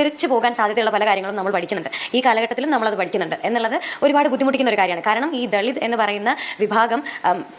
തിരിച്ചു പോകാൻ സാധ്യതയുള്ള പല കാര്യങ്ങളും നമ്മൾ പഠിക്കുന്നുണ്ട്. ഈ കാലഘട്ടത്തിലും നമ്മളത് പഠിക്കുന്നുണ്ട്. എന്നുള്ളത് ഒരുപാട് ബുദ്ധിമുട്ടിക്കുന്ന ഒരു കാര്യമാണ്. കാരണം ഈ ദളിത് എന്ന് പറയുന്ന വിഭാഗം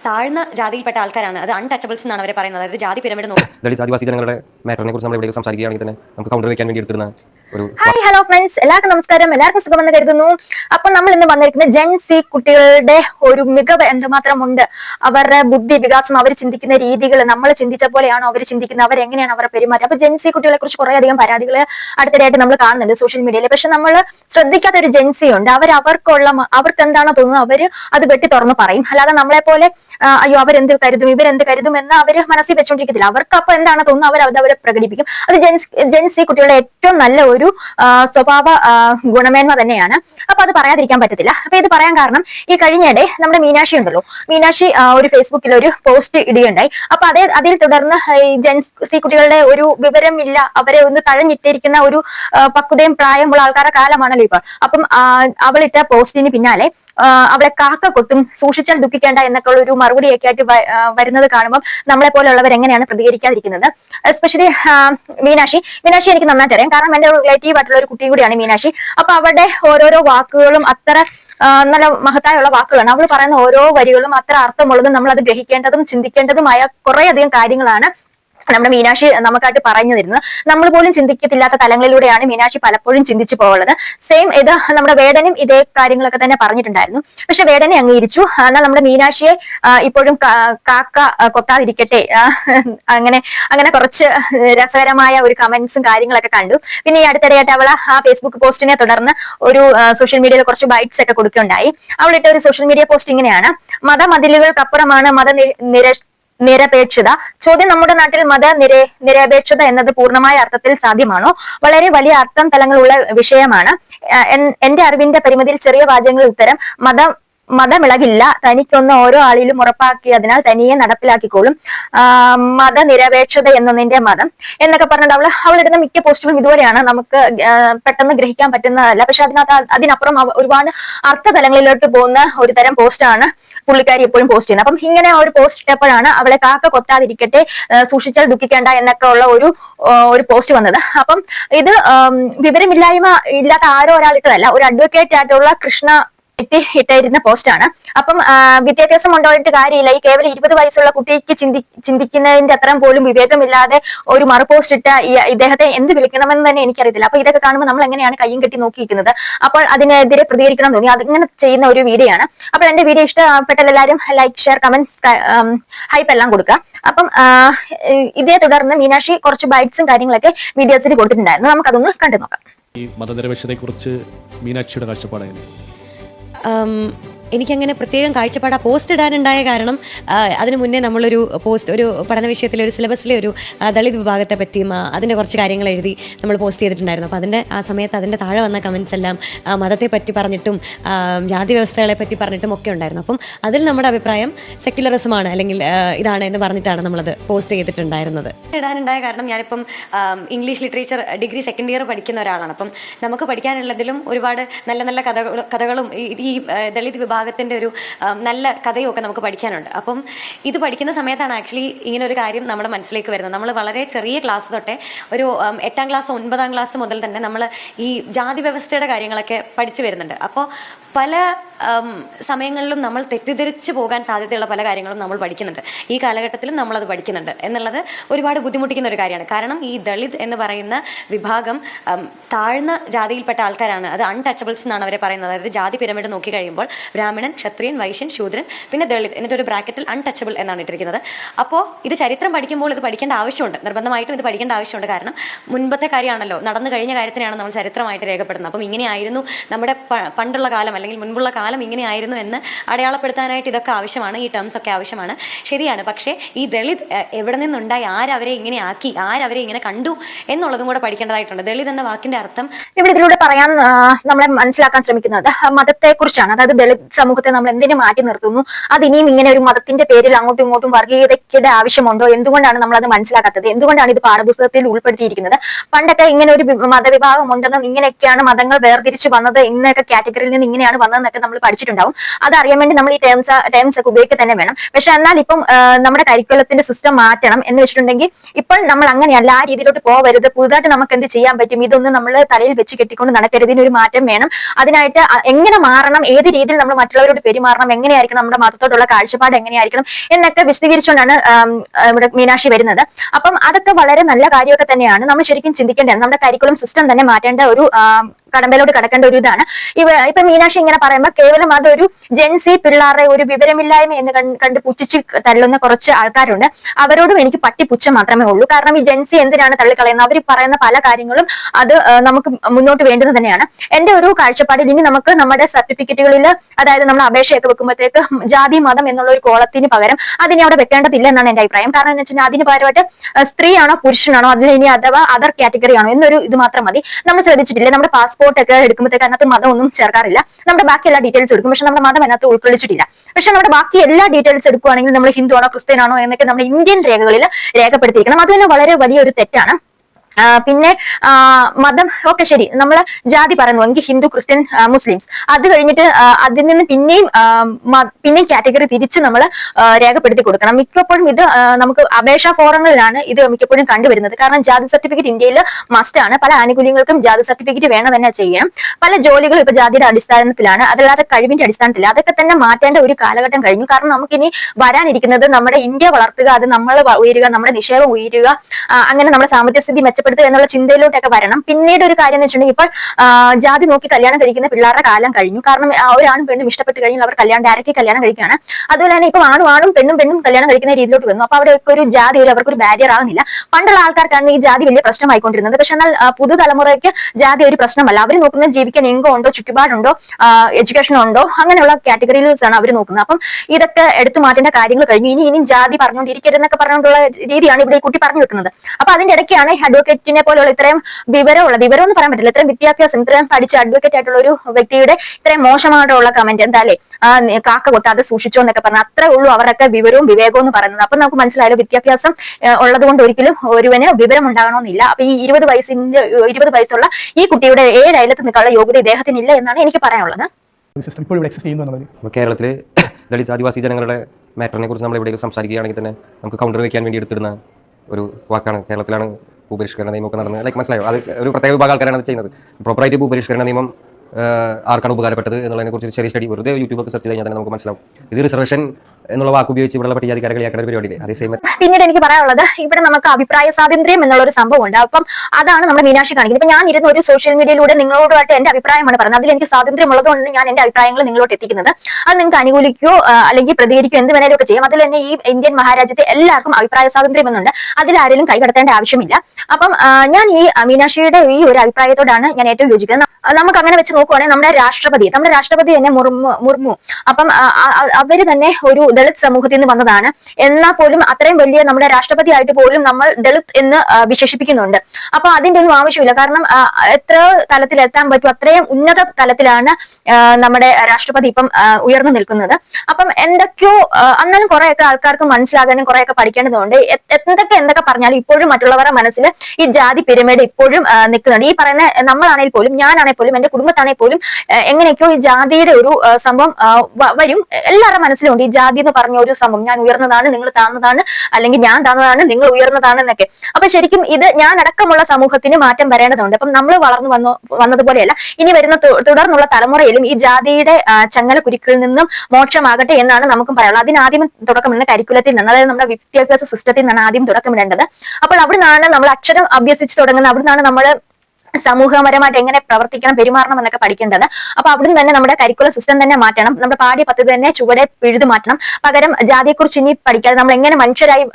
താഴ്ന്ന ജാതിയിൽപ്പെട്ട ആൾക്കാരാണ്. അത് അൺടച്ചബിൾസ് എന്നാണ് അവരെ പറയുന്നത്. അതായത് ജാതി പിരമിഡ് നോക്കി. ദളിത് ആദിവാസി ജനങ്ങളുടെ മാറ്ററിനെ കുറിച്ച് നമ്മൾ ഇവിടെ സംസാരിക്കുകയാണെങ്കിൽ തന്നെ നമുക്ക് കൗണ്ടർ വയ്ക്കാൻ വേണ്ടി എടുത്തിരുന്ന ഹായ് ഹലോ ഫ്രണ്ട്സ് എല്ലാവർക്കും നമസ്കാരം. എല്ലാവർക്കും സുഖമെന്ന് കരുതുന്നു. അപ്പൊ നമ്മൾ ഇന്ന് വന്നിരിക്കുന്നത് ജെൻ സി കുട്ടികളുടെ ഒരു മികവ് എന്തുമാത്രം ഉണ്ട് അവരുടെ ബുദ്ധി വികാസം അവർ ചിന്തിക്കുന്ന രീതികൾ നമ്മൾ ചിന്തിച്ച പോലെയാണോ അവർ ചിന്തിക്കുന്നത്? അവർ എങ്ങനെയാണ് അവരുടെ പെരുമാറ്റം? അപ്പൊ ജെൻ സി കുട്ടികളെ കുറിച്ച് കുറെ അധികം പരാതികൾ അടുത്തിടെയായിട്ട് നമ്മൾ കാണുന്നുണ്ട് സോഷ്യൽ മീഡിയയിൽ. പക്ഷെ നമ്മൾ ശ്രദ്ധിക്കാത്ത ഒരു ജെൻസി ഉണ്ട്. അവർ അവർക്കുള്ള അവർക്ക് എന്താണോ തോന്നുന്നത് അവർ അത് വെട്ടി തുറന്ന് പറയും. അല്ലാതെ നമ്മളെ പോലെ അയ്യോ അവരെന്ത് കരുതും ഇവരെന്ത് കരുതും എന്ന് അവർ മനസ്സിൽ വെച്ചോണ്ടിരിക്കത്തില്ല. അവർക്ക് അപ്പൊ എന്താണോ തോന്നുന്നത് അവർ അത് അവരെ പ്രകടിപ്പിക്കും. അത് ജെൻസ് ജെൻസി കുട്ടികളുടെ ഏറ്റവും നല്ല ഒരു ആ, സ്വഭാവ ഗുണമേന്മ തന്നെയാണ്. അപ്പൊ അത് പറയാതിരിക്കാൻ പറ്റത്തില്ല. അപ്പൊ ഇത് പറയാൻ കാരണം ഈ കഴിഞ്ഞിടെ നമ്മുടെ മീനാക്ഷി ഉണ്ടല്ലോ. മീനാക്ഷി ഒരു ഫേസ്ബുക്കിൽ ഒരു പോസ്റ്റ് ഇടുകയുണ്ടായി. അപ്പൊ അതേ അതിൽ തുടർന്ന് ജെൻസി കുട്ടികളുടെ ഒരു ഇല്ല. അവരെ ഒന്ന് തഴഞ്ഞിട്ടിരിക്കുന്ന ഒരു പക്വതയും പ്രായമുള്ള ആൾക്കാരുടെ കാലമാണല്ലോ ഇപ്പോൾ. അപ്പം അവളിട്ട പോസ്റ്റിന് പിന്നാലെ അവളെ കാക്ക കൊത്തും സൂക്ഷിച്ചാൽ ദുഃഖിക്കേണ്ട എന്നൊക്കെ ഒരു മറുപടിയൊക്കെ ആയിട്ട് വരുന്നത് കാണുമ്പോൾ നമ്മളെ പോലെയുള്ളവർ എങ്ങനെയാണ് പ്രതികരിക്കാതിരിക്കുന്നത്? എസ്പെഷ്യലി മീനാക്ഷി. മീനാക്ഷി എനിക്ക് നന്നായിട്ട് അറിയാം. കാരണം എന്റെ റിലേറ്റീവ് ആയിട്ടുള്ള ഒരു കുട്ടിയും കൂടിയാണ് മീനാക്ഷി. അപ്പൊ അവരുടെ ഓരോരോ വാക്കുകളും അത്ര നല്ല മഹത്തായുള്ള വാക്കുകളാണ്. അവൾ പറയുന്ന ഓരോ വരികളും അത്ര അർത്ഥമുള്ളതും നമ്മൾ അത് ഗ്രഹിക്കേണ്ടതും ചിന്തിക്കേണ്ടതുമായ കുറേയധികം കാര്യങ്ങളാണ് നമ്മുടെ മീനാക്ഷി നമുക്കായിട്ട് പറഞ്ഞു തരുന്നത്. നമ്മൾ പോലും ചിന്തിക്കത്തില്ലാത്ത തലങ്ങളിലൂടെയാണ് മീനാക്ഷി പലപ്പോഴും ചിന്തിച്ചു പോകുന്നത് സെയിം ഇത് നമ്മുടെ വേടനും ഇതേ കാര്യങ്ങളൊക്കെ തന്നെ പറഞ്ഞിട്ടുണ്ടായിരുന്നു. പക്ഷെ വേടനെ അംഗീകരിച്ചു. എന്നാൽ നമ്മുടെ മീനാക്ഷിയെ ഇപ്പോഴും കാക്ക കൊത്താതിരിക്കട്ടെ അങ്ങനെ അങ്ങനെ കുറച്ച് രസകരമായ ഒരു കമന്റ്സും കാര്യങ്ങളൊക്കെ കണ്ടു. പിന്നെ ഈ അടുത്തിടെയായിട്ട് അവൾ ആ ഫേസ്ബുക്ക് പോസ്റ്റിനെ തുടർന്ന് ഒരു സോഷ്യൽ മീഡിയയിൽ കുറച്ച് ബൈറ്റ്സ് ഒക്കെ കൊടുക്കുകയുണ്ടായി. അവളിട്ട ഒരു സോഷ്യൽ മീഡിയ പോസ്റ്റ് ഇങ്ങനെയാണ്. മതമതിലുകൾക്കപ്പുറമാണ് മത നിര നിരപേക്ഷത. ചോദ്യം നമ്മുടെ നാട്ടിൽ മത നിര നിരപേക്ഷത എന്നത് പൂർണമായ അർത്ഥത്തിൽ സാധ്യമാണോ? വളരെ വലിയ അർത്ഥം തലങ്ങളുള്ള വിഷയമാണ്. എന്റെ അറിവിന്റെ പരിമിതിയിൽ ചെറിയ വാചകങ്ങൾ ഉത്തരം മതം മതമിളകില്ല. തനിക്കൊന്ന് ഓരോ ആളിലും ഉറപ്പാക്കിയതിനാൽ തനിയെ നടപ്പിലാക്കിക്കോളും. മതനിരപേക്ഷത എന്നതിന്റെ മതം എന്നൊക്കെ പറഞ്ഞിട്ട് അവൾ അവളിടുന്ന മിക്ക പോസ്റ്റുകളും ഇതുപോലെയാണ്. നമുക്ക് പെട്ടെന്ന് ഗ്രഹിക്കാൻ പറ്റുന്നതല്ല. പക്ഷെ അതിനകത്ത് അതിനപ്പുറം ഒരുപാട് അർത്ഥതലങ്ങളിലോട്ട് പോകുന്ന ഒരു തരം പോസ്റ്റാണ് പുള്ളിക്കാരി എപ്പോഴും പോസ്റ്റ് ചെയ്യുന്നത്. അപ്പം ഇങ്ങനെ ഒരു പോസ്റ്റ് ഇട്ടപ്പോഴാണ് അവളെ കാക്ക കൊത്താതിരിക്കട്ടെ സൂക്ഷിച്ചാൽ ദുഃഖിക്കേണ്ട എന്നൊക്കെ ഉള്ള ഒരു ഒരു പോസ്റ്റ് വന്നത്. അപ്പം ഇത് വിവരമില്ലായ്മ ഇല്ലാത്ത ആരോ ഒരാൾ ഇട്ടതല്ല ഒരു അഡ്വക്കേറ്റ് ആയിട്ടുള്ള കൃഷ്ണ ഇട്ട് ഇട്ടിരുന്ന പോസ്റ്റാണ് അപ്പം വിദ്യാഭ്യാസം ഉണ്ടായിട്ട് കാര്യമില്ല. ഈ കേവലം ഇരുപത് വയസ്സുള്ള കുട്ടിക്ക് ചിന്തി ചിന്തിക്കുന്നതിന്റെ അത്രയും പോലും വിവേകമില്ലാതെ ഒരു മറു പോസ്റ്റ് ഇട്ട ഇദ്ദേഹത്തെ എന്ത് വിളിക്കണമെന്ന് തന്നെ എനിക്കറിയത്തില്ല. അപ്പൊ ഇതൊക്കെ കാണുമ്പോൾ നമ്മൾ എങ്ങനെയാണ് കയ്യും കെട്ടി നോക്കിയിരിക്കുന്നത്? അപ്പോൾ അതിനെതിരെ പ്രതികരിക്കണം തോന്നി. അതിങ്ങനെ ചെയ്യുന്ന ഒരു വീഡിയോ ആണ്. അപ്പോൾ എന്റെ വീഡിയോ ഇഷ്ടപ്പെട്ടാൽ എല്ലാവരും ലൈക്ക് ഷെയർ കമന്റ്സ് ഹൈപ്പ് എല്ലാം കൊടുക്കുക. അപ്പം ഇതേ തുടർന്ന് മീനാക്ഷി കുറച്ച് ബൈറ്റ്സും കാര്യങ്ങളൊക്കെ വീഡിയോസിൽ കൊടുത്തിട്ടുണ്ടായിരുന്നു. നമുക്കതൊന്ന് കണ്ടു നോക്കാം ഈ മതനിരപേക്ഷതയെക്കുറിച്ച് മീനാക്ഷിയുടെ കാഴ്ചപ്പാടായിരുന്നു Um, എനിക്കങ്ങനെ പ്രത്യേകം കാഴ്ചപ്പാട് ആ പോസ്റ്റ് ഇടാനുണ്ടായ കാരണം അതിനു മുന്നേ നമ്മളൊരു പോസ്റ്റ് ഒരു പഠന വിഷയത്തിലെ ഒരു സിലബസിലെ ഒരു ദളിത് വിഭാഗത്തെ പറ്റിയും അതിന്റെ കുറച്ച് കാര്യങ്ങൾ എഴുതി നമ്മൾ പോസ്റ്റ് ചെയ്തിട്ടുണ്ടായിരുന്നു. അപ്പോൾ അതിന്റെ ആ സമയത്ത് അതിന്റെ താഴെ വന്ന കമൻസ് എല്ലാം മതത്തെ പറ്റി പറഞ്ഞിട്ടും ജാതി വ്യവസ്ഥകളെ പറ്റി പറഞ്ഞിട്ടും ഒക്കെ ഉണ്ടായിരുന്നു. അപ്പം അതിൽ നമ്മുടെ അഭിപ്രായം സെക്യുലറിസമാണ് അല്ലെങ്കിൽ ഇതാണ് എന്ന് പറഞ്ഞിട്ടാണ് നമ്മളത് പോസ്റ്റ് ചെയ്തിട്ടുണ്ടായിരുന്നത്. ഇടാനുണ്ടായ കാരണം ഞാനിപ്പം English literature degree second year പഠിക്കുന്ന ഒരാളാണ്. അപ്പം നമുക്ക് പഠിക്കാനുള്ളതിലും ഒരുപാട് നല്ല നല്ല കഥകൾ കഥകളും ഈ ദളിത് ആ, ദളിത് വിഭാഗത്തിന്റെ ഒരു നല്ല കഥയൊക്കെ നമുക്ക് പഠിക്കാനുണ്ട്. അപ്പം ഇത് പഠിക്കുന്ന സമയത്താണ് ആക്ച്വലി ഇങ്ങനെ ഒരു കാര്യം നമ്മുടെ മനസ്സിലേക്ക് വരുന്നത്. നമ്മൾ വളരെ ചെറിയ ക്ലാസ് തൊട്ടേ ഒരു എട്ടാം ക്ലാസ് ഒൻപതാം ക്ലാസ് മുതൽ തന്നെ നമ്മൾ ഈ ജാതി വ്യവസ്ഥയുടെ കാര്യങ്ങളൊക്കെ പഠിച്ചു വരുന്നുണ്ട്. അപ്പോൾ പല സമയങ്ങളിലും നമ്മൾ തെറ്റിദ്ധരിച്ചു പോകാൻ സാധ്യതയുള്ള പല കാര്യങ്ങളും നമ്മൾ പഠിക്കുന്നുണ്ട്. ഈ കാലഘട്ടത്തിലും നമ്മളത് പഠിക്കുന്നുണ്ട്. എന്നുള്ളത് ഒരുപാട് ബുദ്ധിമുട്ടിക്കുന്ന ഒരു കാര്യമാണ്. കാരണം ഈ ദളിത് എന്ന് പറയുന്ന വിഭാഗം താഴ്ന്ന ജാതിയിൽപ്പെട്ട ആൾക്കാരാണ്. അത് അൺടച്ചബിൾസ് എന്നാണ് അവരെ പറയുന്നത്. അതായത് ജാതി പിരമിഡ് നോക്കി കഴിയുമ്പോൾ ബ്രാഹ്മണൻ ക്ഷത്രിയൻ വൈശ്യൻ ശൂദ്രൻ പിന്നെ ദളിത് എന്നിട്ട് ഒരു ബ്രാക്കറ്റിൽ അൺടച്ചബിൾ എന്നാണ് ഇട്ടിരിക്കുന്നത്. അപ്പോൾ ഇത് ചരിത്രം പഠിക്കുമ്പോൾ ഇത് പഠിക്കേണ്ട ആവശ്യമുണ്ട്. നിർബന്ധമായിട്ടും ഇത് പഠിക്കേണ്ട ആവശ്യമുണ്ട്. കാരണം മുൻപത്തെ കാര്യമാണല്ലോ. നടന്നു കഴിഞ്ഞ കാര്യത്തിനെയാണ് നമ്മൾ ചരിത്രമായിട്ട് രേഖപ്പെടുന്നത്. അപ്പം ഇങ്ങനെയായിരുന്നു നമ്മുടെ പണ്ടുള്ള കാലം. അല്ലെങ്കിൽ മുൻപുള്ള കാലം ഇങ്ങനെയായിരുന്നു എന്ന് അടയാളപ്പെടുത്താനായിട്ട് ഇതൊക്കെ ആവശ്യമാണ് ഈ ടേംസ് ഒക്കെ ആവശ്യമാണ്. ശരിയാണ്. പക്ഷേ ഈ ദളിത് എവിടെ നിന്നുണ്ടായി ആരവരെ ഇങ്ങനെ ആക്കി ആരവരെ ഇങ്ങനെ കണ്ടു എന്നുള്ളതും കൂടെ പഠിക്കേണ്ടതായിട്ടുണ്ട്. ദളിത് എന്ന വാക്കിന്റെ അർത്ഥം ഇവിടെ ഇതിലൂടെ പറയാൻ നമ്മളെ മനസ്സിലാക്കാൻ ശ്രമിക്കുന്നത് മതത്തെ കുറിച്ചാണ് അതായത് ദളിത് സമൂഹത്തെ നമ്മൾ എന്തിനു മാറ്റി നിർത്തുന്നു അത് ഇനിയും ഇങ്ങനെ ഒരു മതത്തിന്റെ പേരിൽ അങ്ങോട്ടും ഇങ്ങോട്ടും വർഗീയതയ്ക്കിടെ ആവശ്യമുണ്ടോ? എന്തുകൊണ്ടാണ് നമ്മൾ അത് മനസ്സിലാക്കാത്തത്? എന്തുകൊണ്ടാണ് ഇത് പാഠപുസ്തകത്തിൽ ഉൾപ്പെടുത്തിയിരിക്കുന്നത്? പണ്ടൊക്കെ ഇങ്ങനെ ഒരു മതവിഭാഗം ഉണ്ടെന്നും ഇങ്ങനെയൊക്കെയാണ് മതങ്ങൾ വേർതിരിച്ച് വന്നത് ഇന്നൊക്കെ കാറ്റഗറിയിൽ നിന്ന് ഇങ്ങനെയാണ് വന്നതെന്നൊക്കെ നമ്മൾ പഠിച്ചിട്ടുണ്ടാവും. അത് അറിയാൻ വേണ്ടി നമ്മൾ ഈ ടേംസ് ടേംസ് ഒക്കെ ഉപയോഗിക്കുക തന്നെ വേണം. പക്ഷെ എന്നാൽ ഇപ്പം നമ്മുടെ കരിക്കുലത്തിന്റെ സിസ്റ്റം മാറ്റണം എന്ന് വെച്ചിട്ടുണ്ടെങ്കിൽ ഇപ്പോൾ നമ്മൾ അങ്ങനെയല്ല ആ രീതിയിലോട്ട് പോകരുത് പുതുതായിട്ട് നമുക്ക് എന്ത് ചെയ്യാൻ പറ്റും? ഇതൊന്നും നമ്മൾ തലയിൽ വെച്ച് കെട്ടിക്കൊണ്ട് നടക്കരുത് ഇതിനൊരു മാറ്റം വേണം. അതിനായിട്ട് എങ്ങനെ മാറണം? ഏത് രീതിയിൽ നമ്മൾ മറ്റുള്ളവരോട് പെരുമാറണം? എങ്ങനെയായിരിക്കണം? നമ്മുടെ മതത്തോടുള്ള കാഴ്ചപ്പാട് എങ്ങനെയായിരിക്കണം? എന്നൊക്കെ വിശദീകരിച്ചുകൊണ്ടാണ് ഇവിടെ മീനാക്ഷി വരുന്നത്. അപ്പം അതൊക്കെ വളരെ നല്ല കാര്യമൊക്കെ തന്നെയാണ്. നമ്മൾ ശരിക്കും ചിന്തിക്കേണ്ടത് നമ്മുടെ കരിക്കുലം സിസ്റ്റം തന്നെ മാറ്റേണ്ട ഒരു കടമ്പയിലോട്ട് കടക്കേണ്ട ഒരു ഇതാണ്. ഇവ ഇപ്പൊ മീനാക്ഷി ഇങ്ങനെ പറയുമ്പോൾ കേവലം അതൊരു ജെൻസി പിള്ളേരുടെ ഒരു വിവരമില്ലായ്മ എന്ന് കണ്ട് പുച്ഛിച്ച് തള്ളുന്ന കുറച്ച് ആൾക്കാരുണ്ട്. അവരോടും എനിക്ക് പട്ടി പുച്ഛം മാത്രമേ ഉള്ളൂ. കാരണം ഈ ജെൻസി എന്തിനാണ് തള്ളിക്കളയുന്നത്? അവർ പറയുന്ന പല കാര്യങ്ങളും അത് നമുക്ക് മുന്നോട്ട് വേണ്ടത് തന്നെയാണ്. എന്റെ ഒരു കാഴ്ചപ്പാടിൽ ഇനി നമുക്ക് നമ്മുടെ സർട്ടിഫിക്കറ്റുകളിൽ അതായത് നമ്മൾ അപേക്ഷയൊക്കെ വെക്കുമ്പോഴത്തേക്ക് ജാതി മതം എന്നുള്ള ഒരു കോളത്തിന് പകരം അതിനെ അവിടെ വെക്കേണ്ടതില്ല എന്നാണ് എന്റെ അഭിപ്രായം. കാരണം എന്ന് വെച്ചാൽ അതിന് പകരമായിട്ട് സ്ത്രീയാണോ പുരുഷനാണോ അതിൽ ഇനി അഥവാ അതർ കാറ്റഗറി ആണോ എന്നൊരു ഇത് മാത്രം മതി. നമ്മൾ ശ്രദ്ധിച്ചിട്ടില്ല? നമ്മുടെ പാസ്പോർട്ട് ഒക്കെ എടുക്കുമ്പോഴത്തേക്ക് അതിനകത്ത് മതം ഒന്നും ചേർക്കാറില്ല. നമ്മുടെ ബാക്കി എല്ലാ ഡീറ്റെയിൽസ് എടുക്കും. പക്ഷെ നമ്മുടെ മതം അതിനകത്ത് ഉൾക്കൊള്ളിച്ചിട്ടില്ല. പക്ഷെ നമ്മുടെ ബാക്കി എല്ലാ ഡീറ്റെയിൽസ് എടുക്കുവാണെങ്കിൽ നമ്മൾ ഹിന്ദു ആണോ ക്രിസ്ത്യൻ ആണോ എന്നൊക്കെ നമ്മുടെ ഇന്ത്യൻ രേഖകളിൽ രേഖപ്പെടുത്തിയിരിക്കണം. അത് തന്നെ വളരെ വലിയൊരു തെറ്റാണ്. പിന്നെ മതം ഓക്കെ ശരി. നമ്മൾ ജാതി പറയുന്നു എങ്കിൽ ഹിന്ദു ക്രിസ്ത്യൻ മുസ്ലിംസ്. അത് കഴിഞ്ഞിട്ട് അതിൽ നിന്ന് പിന്നെയും പിന്നെയും കാറ്റഗറി തിരിച്ച് നമ്മൾ രേഖപ്പെടുത്തി കൊടുക്കണം. മിക്കപ്പോഴും ഇത് നമുക്ക് അപേക്ഷാ ഫോറങ്ങളിലാണ് ഇത് മിക്കപ്പോഴും കണ്ടുവരുന്നത്. കാരണം ജാതി സർട്ടിഫിക്കറ്റ് ഇന്ത്യയിൽ മസ്റ്റ് ആണ്. പല ആനുകൂല്യങ്ങൾക്കും ജാതി സർട്ടിഫിക്കറ്റ് വേണം തന്നെ ചെയ്യണം. പല ജോലികളും ഇപ്പൊ ജാതിയുടെ അടിസ്ഥാനത്തിലാണ്. അതല്ലാതെ കഴിവിന്റെ അടിസ്ഥാനത്തിൽ അതൊക്കെ തന്നെ മാറ്റേണ്ട ഒരു കാലഘട്ടം കഴിഞ്ഞു. കാരണം നമുക്കിനി വരാനിരിക്കുന്നത് നമ്മുടെ ഇന്ത്യ വളർത്തുക അത് നമ്മൾ ഉയരുക നമ്മുടെ നിക്ഷേപം ഉയരുക അങ്ങനെ നമ്മുടെ സാമ്പത്തിക സ്ഥിതി മെച്ചപ്പെടുത്തുക എന്നുള്ള ചിന്തയിലോട്ടൊക്കെ വരണം. പിന്നീട് ഒരു കാര്യം എന്ന് വെച്ചിട്ടുണ്ടെങ്കിൽ ഇപ്പോൾ ജാതി നോക്കി കല്യാണം കഴിക്കുന്ന പിള്ളേരുടെ കാലം കഴിഞ്ഞു. കാരണം ഒരാണും പെണ്ണും ഇഷ്ടപ്പെട്ട് കഴിഞ്ഞാൽ അവർ കല്യാണം ഡയറക്റ്റ് കല്യാണം കഴിക്കുകയാണ്. അതുപോലെ തന്നെ ഇപ്പൊ ആണും ആണും പെണ്ണും പെണ്ണും കല്യാണം കഴിക്കുന്ന രീതിയിലോട്ട് വന്നു. അപ്പോൾ അവിടെ ഒരു ജാതി ഒരു അവർക്ക് ഒരു ബാരിയർ ആകുന്നില്ല പണ്ടുള്ള ആൾക്കാർക്കാണ് ഈ ജാതി വലിയ പ്രശ്നമായിക്കൊണ്ടിരുന്നത്. പക്ഷെ എന്നാൽ പുതുതലമുറയ്ക്ക് ജാതി ഒരു പ്രശ്നമല്ല. അവർ നോക്കുന്നത് ജീവിക്കാൻ എങ്കോ ഉണ്ടോ ചുറ്റുപാടുണ്ടോ എഡ്യൂക്കേഷൻ ഉണ്ടോ അങ്ങനെയുള്ള കാറ്റഗറിയിലാണ് അവർ നോക്കുന്നത്. അപ്പം ഇതൊക്കെ എടുത്തു മാറ്റേണ്ട കാര്യങ്ങൾ കഴിഞ്ഞു. ഇനി ഇനി ജാതി പറഞ്ഞുകൊണ്ടിരിക്കരുതെന്നൊക്കെ പറഞ്ഞുകൊണ്ടുള്ള രീതിയാണ് ഇവിടെ ഈ കുട്ടി പറഞ്ഞു വെക്കുന്നത്. അപ്പൊ അതിന്റെ ഇടയ്ക്കാണ് അഡ്വക്കേറ്റിനെ പോലുള്ള ഇത്രയും വിവരമുള്ള വിവരം എന്ന് പറയാൻ പറ്റില്ല ഇത്രയും വിദ്യാഭ്യാസം ഇത്രയും പഠിച്ച അഡ്വക്കേറ്റ് ആയിട്ടുള്ള ഒരു വ്യക്തിയുടെ ഇത്രയും മോശമായിട്ടുള്ള കമന്റ് എന്താ അല്ലെ കാക്ക കൊത്താതെ സൂക്ഷിച്ചോ എന്നൊക്കെ പറഞ്ഞു അത്രേ ഉള്ളൂ അവരൊക്കെ വിവരവും വിവേകവും എന്ന് പറയുന്നത്. അപ്പൊ നമുക്ക് മനസ്സിലായാലും വിദ്യാഭ്യാസം ഉള്ളതുകൊണ്ട് ഉള്ളത് കൊണ്ട് ഒരിക്കലും ഒരുവന് വിവരം ഉണ്ടാകണമെന്നില്ല. അപ്പൊ ഈ ഇരുപത് വയസ്സിന്റെ ഇരുപത് വയസ്സുള്ള ഈ കുട്ടിയുടെ ഏഴ് അയലത്ത് നിൽക്കാനുള്ള യോഗ്യത ഇദ്ദേഹത്തിന് ഇല്ല എന്നാണ് എനിക്ക് പറയാനുള്ളത്. സിസ്റ്റം ഇപ്പോൾ ഇവിടെ എക്സിസ്റ്റ് ചെയ്യുന്നു കേരളത്തിൽ ദളിത് ആദിവാസി ജനങ്ങളുടെ മാറ്ററിനെ കുറിച്ച് നമ്മൾ എവിടെയെങ്കിലും സംസാരിക്കുകയാണെങ്കിൽ തന്നെ നമുക്ക് കൗണ്ടർ വയ്ക്കാൻ വേണ്ടി എടുത്തിടുന്ന ഒരു വാക്കാണ് കേരളത്തിലാണ് ഭൂപരിഷ്കരണ നിയമമൊക്കെ നടന്നത് ലൈക്ക് മനസ്സിലായോ? അത് ഒരു പ്രത്യേക വിഭാഗം ആൾക്കാരാണ് അത് ചെയ്യുന്നത്. പ്രോപ്പറായിട്ട് ഭൂപരിഷ്കരണ നിയമം ആർക്കാണ് ഉപകാരപ്പെട്ടത് എന്നുള്ളതിനെ കുറിച്ച് ചെറിയ സ്റ്റഡി വെറുതെ യൂട്യൂബൊക്കെ സെർച്ച് ചെയ്താൽ തന്നെ നമുക്ക് മനസ്സിലാവും. ഇത് റിസർവേഷൻ എന്നുള്ള വാക്ക് ഉപയോഗിച്ച് ഇവിടെയുള്ള പട്ടികജാതിക്കാരെ കളിയാക്കേണ്ട ഒരു പരിപാടിയില്ലേ? അതേ സെയിം പിന്നീട് എനിക്ക് പറയാനുള്ളത് ഇവിടെ നമുക്ക് അഭിപ്രായ സ്വാതന്ത്ര്യം എന്നുള്ള ഒരു സംഭവം ഉണ്ട് അപ്പം അതാണ് നമ്മുടെ മീനാക്ഷി കാണിക്കുന്നത്. ഇപ്പൊ ഞാൻ ഇരുന്ന ഒരു സോഷ്യൽ മീഡിയയിലൂടെ നിങ്ങളോടുമായിട്ട് എന്റെ അഭിപ്രായമാണ് പറയുന്നത്. അതിൽ എനിക്ക് സ്വാതന്ത്ര്യം ഉള്ളതുകൊണ്ട് ഞാൻ എന്റെ അഭിപ്രായങ്ങൾ നിങ്ങളോട്ട് എത്തിക്കുന്നത്. അത് നിങ്ങൾക്ക് അനുകൂലിക്കോ അല്ലെങ്കിൽ പ്രതികരിക്കുകയോ എന്ത് വേണേലും ഒക്കെ ചെയ്യാം. അതിൽ തന്നെ ഈ ഇന്ത്യൻ മഹാരാജ്യത്തെ എല്ലാവർക്കും അഭിപ്രായ സ്വാതന്ത്ര്യം എന്നുണ്ട്. അതിൽ ആരെങ്കിലും കൈകടത്തേണ്ട ആവശ്യമില്ല. അപ്പം ഞാൻ ഈ മീനാക്ഷിയുടെ ഈ ഒരു അഭിപ്രായത്തോടാണ് ഞാൻ ഏറ്റവും യോജിക്കുന്നത്. നമുക്ക് അങ്ങനെ വെച്ച് നോക്കുവാണെങ്കിൽ നമ്മുടെ രാഷ്ട്രപതി. നമ്മുടെ രാഷ്ട്രപതി തന്നെ മുർമു മുർമു. അപ്പം അവർ തന്നെ ഒരു ദളിത് സമൂഹത്തിൽ നിന്ന് വന്നതാണ്. എന്നാൽ പോലും അത്രയും വലിയ നമ്മുടെ രാഷ്ട്രപതി ആയിട്ട് പോലും നമ്മൾ ദളിത് എന്ന് വിശേഷിപ്പിക്കുന്നുണ്ട്. അപ്പൊ അതിന്റെ ഒന്നും ആവശ്യമില്ല. കാരണം എത്ര തലത്തിൽ എത്താൻ പറ്റും അത്രയും ഉന്നത തലത്തിലാണ് നമ്മുടെ രാഷ്ട്രപതി ഇപ്പം ഉയർന്നു നിൽക്കുന്നത്. അപ്പം എന്തൊക്കെയോ അന്നാലും കുറെയൊക്കെ ആൾക്കാർക്ക് മനസ്സിലാകാനും കുറെയൊക്കെ പഠിക്കേണ്ടതുണ്ട്. എന്തൊക്കെ എന്തൊക്കെ പറഞ്ഞാലും ഇപ്പോഴും മറ്റുള്ളവരുടെ മനസ്സിൽ ഈ ജാതി പിരമിഡ് ഇപ്പോഴും നിൽക്കുന്നുണ്ട്. ഈ പറയുന്ന നമ്മളാണെങ്കിൽ പോലും ഞാനാണെങ്കിൽ പോലും എന്റെ കുടുംബത്താണെങ്കിൽ പോലും ആ, എങ്ങനെയൊക്കെയോ ഈ ജാതിയുടെ ഒരു സംഭവം വരും. എല്ലാവരുടെ മനസ്സിലുണ്ട് ഈ ജാതി എന്ന് പറഞ്ഞ ഒരു സംഭവം. ഞാൻ ഉയർന്നതാണ് നിങ്ങൾ താന്നതാണ് അല്ലെങ്കിൽ ഞാൻ താന്നതാണ് നിങ്ങൾ ഉയർന്നതാണ് എന്നൊക്കെ. അപ്പൊ ശരിക്കും ഇത് ഞാൻ അടക്കമുള്ള സമൂഹത്തിന് മാറ്റം വരേണ്ടതുണ്ട്. അപ്പം നമ്മൾ വളർന്നു വന്നു വന്നതുപോലെയല്ല ഇനി വരുന്ന തുടർന്നുള്ള തലമുറയിലും ഈ ജാതിയുടെ ചങ്ങല കുരുക്കിൽ നിന്നും മോക്ഷമാകട്ടെ എന്നാണ് നമുക്കും പറയാനുള്ളത്. അതിനാദ്യം തുടക്കം തുടക്കമിടുന്ന കരിക്കുലത്തിൽ നിന്ന് അതായത് നമ്മുടെ വിദ്യാഭ്യാസ സിസ്റ്റത്തിൽ നിന്നാണ് ആദ്യം തുടക്കമിടേണ്ടത്. അപ്പോൾ അവിടെ നിന്നാണ് നമ്മൾ അക്ഷരം അഭ്യസിച്ച് തുടങ്ങുന്നത്. അവിടെ നിന്നാണ് നമ്മൾ സമൂഹപരമായിട്ട് എങ്ങനെ പ്രവർത്തിക്കണം പെരുമാറണം എന്നൊക്കെ പഠിക്കേണ്ടത്. അപ്പൊ അവിടുന്ന് തന്നെ നമ്മുടെ കരിക്കുലർ സിസ്റ്റം തന്നെ മാറ്റണം. നമ്മുടെ പാഠ്യ പദ്ധതി തന്നെ ചുവടെ പിഴുതു മാറ്റണം. പകരം ജാതിയെക്കുറിച്ച് ഇനി പഠിക്കാതെ നമ്മൾ എങ്ങനെ മനുഷ്യരായി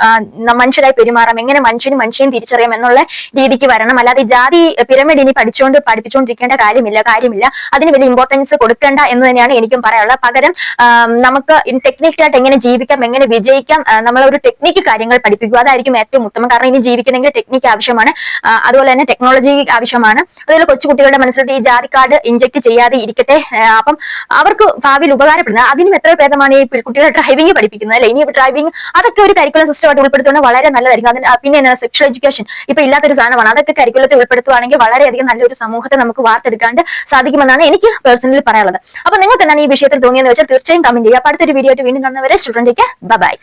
മനുഷ്യരായി പെരുമാറാം എങ്ങനെ മനുഷ്യനും മനുഷ്യനും തിരിച്ചറിയാം എന്നുള്ള രീതിക്ക് വരണം. അല്ലാതെ ജാതി പിരമിഡ് ഇനി പഠിച്ചുകൊണ്ട് പഠിപ്പിച്ചുകൊണ്ടിരിക്കേണ്ട കാര്യമില്ല കാര്യമില്ല. അതിന് വലിയ ഇമ്പോർട്ടൻസ് കൊടുക്കേണ്ട എന്ന് തന്നെയാണ് എനിക്കും പറയാനുള്ളത്. പകരം നമുക്ക് ടെക്നിക്കലായിട്ട് എങ്ങനെ ജീവിക്കാം എങ്ങനെ വിജയിക്കാം നമ്മളൊരു ടെക്നിക്ക് കാര്യങ്ങൾ പഠിപ്പിക്കുക. അതായിരിക്കും ഏറ്റവും ഉത്തമം. കാരണം ഇനി ജീവിക്കണമെങ്കിൽ ടെക്നിക്ക് ആവശ്യമാണ്. അതുപോലെ തന്നെ ടെക്നോളജി ആവശ്യമാണ്. പ്രധാനമാണ് അതുപോലെ കൊച്ചുകുട്ടികളുടെ മനസ്സിലോട്ട് ഈ ജാതി കാർഡ് ഇഞ്ചക്ട് ചെയ്യാതെ ഇരിക്കട്ടെ. അപ്പം അവർക്ക് ഭാവിയിൽ ഉപകാരപ്പെടുന്നത് അതിനും എത്ര ഭേദമാണ് ഈ കുട്ടികളെ ഡ്രൈവിംഗ് പഠിപ്പിക്കുന്നത് അല്ലെ? ഇനി ഡ്രൈവിംഗ് അതൊക്കെ ഒരു കരിക്കുലം സിസ്റ്റമായിട്ട് ഉൾപ്പെടുത്തുന്നത് വളരെ നല്ലതായിരിക്കും. അതിന് പിന്നെ സെക്ഷൽ എഡ്യൂക്കേഷൻ ഇപ്പൊ ഇല്ലാത്തൊരു സാധനമാണ്. അതൊക്കെ കരിക്കുലത്തിൽ ഉൾപ്പെടുത്തുവാണെങ്കിൽ വളരെയധികം നല്ലൊരു സമൂഹത്തെ നമുക്ക് വാർത്തെടുക്കാണ്ട് സാധിക്കുമെന്നാണ് എനിക്ക് പേഴ്സണലി പറയാനുള്ളത്. അപ്പൊ നിങ്ങൾക്ക് എന്താണ് ഈ വിഷയത്തിൽ തോന്നിയെന്ന് വെച്ചാൽ തീർച്ചയായും കമന്റ് ചെയ്യുക. അടുത്തൊരു വീഡിയോ ആയിട്ട് വീണ്ടും കാണുന്നവരെ സ്റ്റുഡന്റിലേക്ക് ബൈ